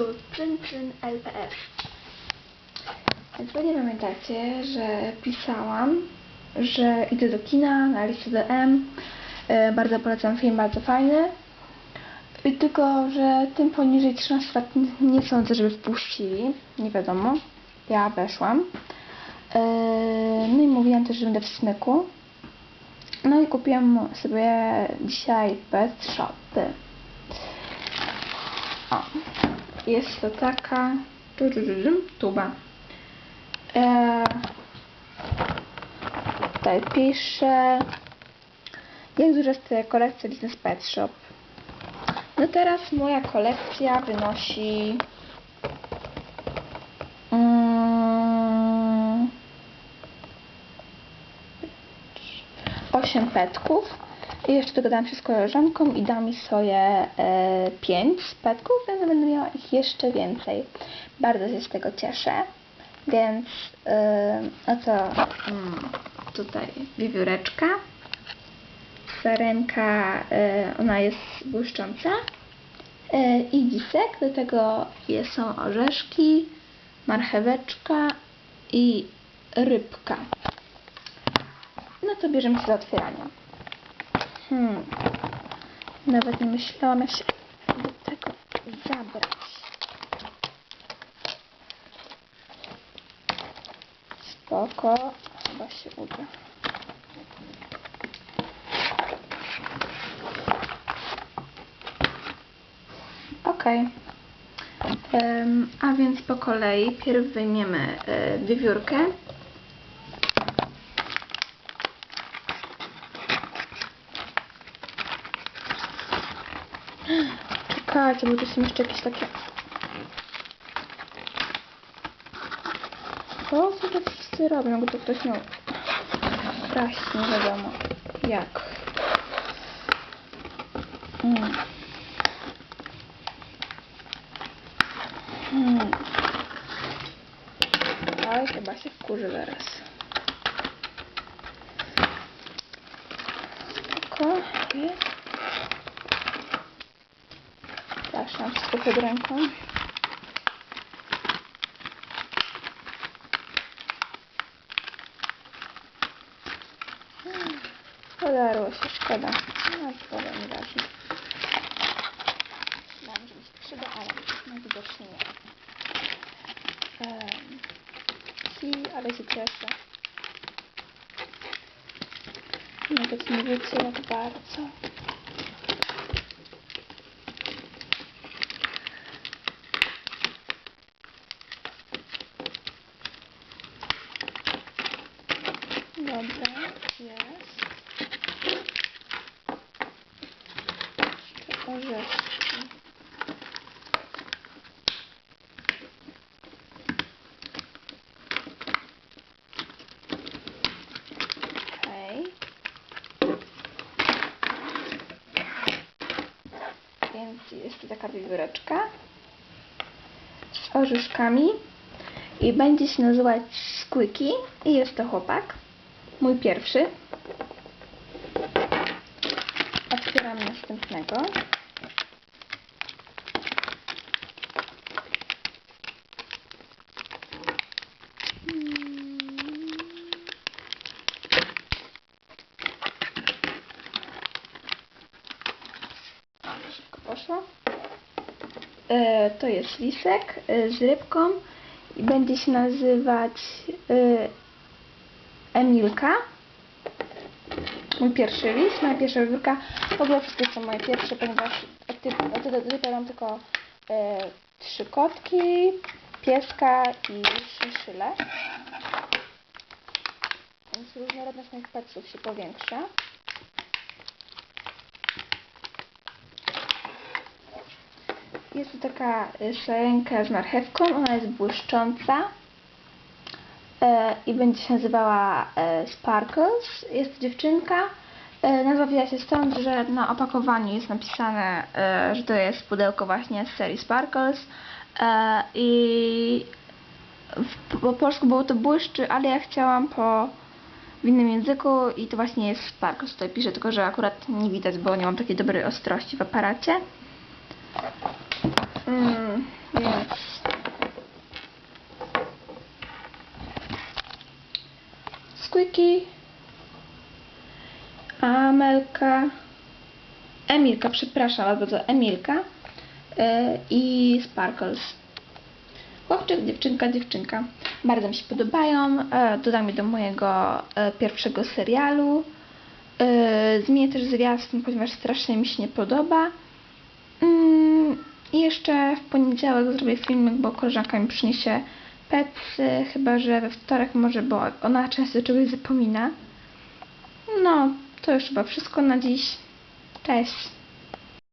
tu Czyn LPF. Więc pewnie pamiętacie, że pisałam, że idę do kina na listę DM. E, bardzo polecam film, bardzo fajny. Tylko, że tym poniżej 13 lat nie sądzę, żeby wpuścili. Nie wiadomo. Ja weszłam. E, no i mówiłam też, że będę w smyku. No i kupiłam sobie dzisiaj Pet Shopy. O, jest to taka tu, tu, tu, tu, tuba. E, tutaj pisze jak duża jest kolekcja Business Pet Shop. No teraz moja kolekcja wynosi mm, 8 petków. Jeszcze dogadałam się z koleżanką i da mi swoje e, 5 petków, więc będę miała ich jeszcze więcej. Bardzo się z tego cieszę. Więc e, oto mm, tutaj wiewióreczka. Sarenka, e, ona jest błyszcząca. E, I dzisek, do tego jest- są orzeszki, marcheweczka i rybka. No to bierzemy się do otwierania. Hmm. Nawet nie myślałam, jak się do tego zabrać. Spoko. Chyba się uda. Okej. Em, a więc po kolei pierw wyjmiemy wiewiórkę. Czekajcie, bo tu są jeszcze jakieś takie... Co co to wszyscy robią? Jakby to ktoś miał kraść, nie wiadomo jak. Mm. Hmm. Ale chyba się wkurzy zaraz. Spoko, jest. Przepraszam, wszystko pod ręką. Podarło się, szkoda. No, szkoda, nieważne. Myślałam, że mi się przyda, ale najwidoczniej nie. Um, I, ale się cieszę. Nawet nie wiecie jak bardzo. Dobra, jest. Jeszcze orzeszki. Okej. Więc jest taka wiewióreczka z orzeszkami i będzie się nazywać Squeaky i jest to chłopak. Mój pierwszy. Otwieram następnego. Szybko poszło. E, to jest lisek e, z rybką i będzie się nazywać e, Emilka. Mój pierwszy lis, moja pierwsza wiewiórka. W ogóle wszystkie są moje pierwsze, ponieważ od tej tej mam tylko e, trzy kotki, pieska i szyszyle. Więc różnorodność moich petsów się powiększa. Jest tu taka y, sarenka z marchewką, ona jest błyszcząca e, i będzie się nazywała e, Sparkles. Jest to dziewczynka. E, nazwa wzięła się stąd, że na opakowaniu jest napisane, e, że to jest pudełko właśnie z serii Sparkles e, i po polsku było to błyszczy, ale ja chciałam po w innym języku i to właśnie jest Sparkles. Tutaj piszę, tylko że akurat nie widać, bo nie mam takiej dobrej ostrości w aparacie. Mm, więc Emilka, przepraszam was bardzo, Emilka e, i Sparkles. Chłopczyk, dziewczynka, dziewczynka. Bardzo mi się podobają. E, dodam je do mojego e, pierwszego serialu. Zmienię też zwiastun, ponieważ strasznie mi się nie podoba. Mm, I jeszcze w poniedziałek zrobię filmik, bo koleżanka mi przyniesie petsy, chyba że we wtorek może, bo ona często czegoś zapomina. No, to już chyba wszystko na dziś. Cześć!